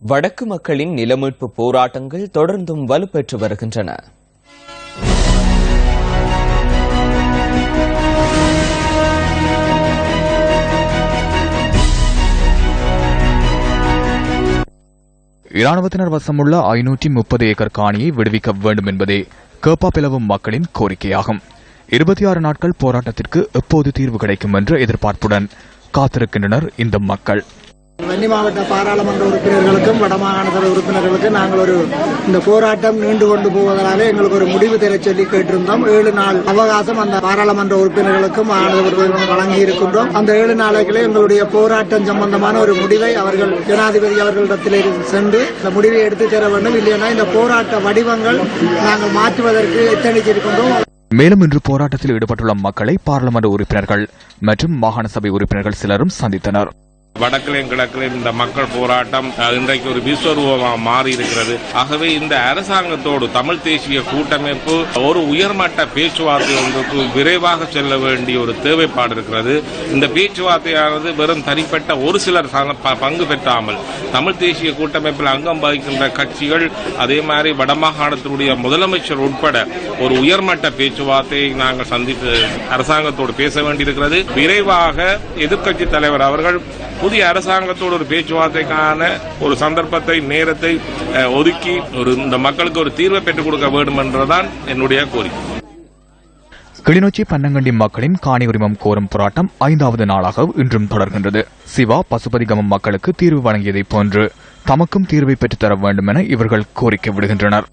வடக்கு மக்களின் நிலமீட்பு போராட்டங்கள் தொடர்ந்தும் வலுப்பெற்று வருகின்றன. இராணுவத்தினர் வசமுள்ள ஐநூற்றி முப்பது ஏக்கர் காணியை விடுவிக்க வேண்டும் என்பதே கேப்பா பிளவும் மக்களின் கோரிக்கையாகும். இருபத்தி ஆறு நாட்கள் போராட்டத்திற்கு எப்போது தீர்வு கிடைக்கும் என்ற எதிர்பார்ப்புடன் காத்திருக்கின்றனர் இந்த மக்கள். வன்னி மாவட்ட பாராளுமன்ற உறுப்பினர்களுக்கும் வடமாகாண சபை உறுப்பினர்களுக்கும் நாங்கள் ஒரு இந்த போராட்டம் நீண்டு கொண்டு போவதனால எங்களுக்கு ஒரு முடிவு தர சொல்லி கேட்டிருந்தோம். ஏழு நாள் அவகாசம் அந்த பாராளுமன்ற உறுப்பினர்களுக்கும் வழங்கி இருக்கின்றோம் அந்த ஏழு நாளைகளே எங்களுடைய போராட்டம் சம்பந்தமான ஒரு முடிவை அவர்கள் ஜனாதிபதி அவர்களிடத்தில் சென்று இந்த முடிவை எடுத்து தர வேண்டும். இல்லையா இந்த போராட்ட வடிவங்கள் நாங்கள் மாற்றுவதற்கு எத்தனிச்சிருக்கின்றோம் மேலும் இன்று போராட்டத்தில் ஈடுபட்டுள்ள மக்களை பாராளுமன்ற உறுப்பினர்கள் மற்றும் மாகாண சபை உறுப்பினர்கள் சிலரும் சந்தித்தனர். வடக்கிலையும் கிழக்கிலையும் இந்த மக்கள் போராட்டம் இன்றைக்கு ஒரு விஸ்வரூபமாக மாறி இருக்கிறது ஆகவே இந்த அரசாங்கத்தோடு தமிழ் தேசிய கூட்டமைப்பு ஒரு உயர்மட்ட பேச்சுவார்த்தை ஒன்றுக்கு விரைவாக செல்ல வேண்டிய ஒரு தேவைப்பாடு இருக்கிறது. இந்த பேச்சுவார்த்தையானது வெறும் தனிப்பட்ட ஒரு சிலர் ப- பங்கு பெற்றாமல் தமிழ் தேசிய கூட்டமைப்பில் அங்கம் வகிக்கின்ற கட்சிகள் அதே மாதிரி வடமாகாணத்தினுடைய முதலமைச்சர் உட்பட ஒரு உயர்மட்ட பேச்சுவார்த்தையை நாங்கள் சந்தித்து அரசாங்கத்தோடு பேச வேண்டியிருக்கிறது. விரைவாக எதிர்க்கட்சி தலைவர் அவர்கள் புதிய அரசாங்கத்தோடு ஒரு பேச்சுவார்த்தைக்கான ஒரு சந்தர்ப்பத்தை நேரத்தை அஹ், ஒதுக்கி ஒரு இந்த மக்களுக்கு ஒரு தீர்வை பெற்றுக் கொடுக்க வேண்டும் என்றுதான் என்னுடைய கோரிக்கை. கிளிநொச்சி பன்னங்கண்டி மக்களின் காணி உரிமம் கோரும் போராட்டம் ஐந்தாவது நாளாக இன்றும் தொடர்கின்றது. சிவா பசுபதிகமம் மக்களுக்கு தீர்வு வழங்கியதைப் போன்று தமக்கும் தீர்வை பெற்றுத்தர வேண்டும் என இவர்கள் கோரிக்கை விடுகின்றனர்.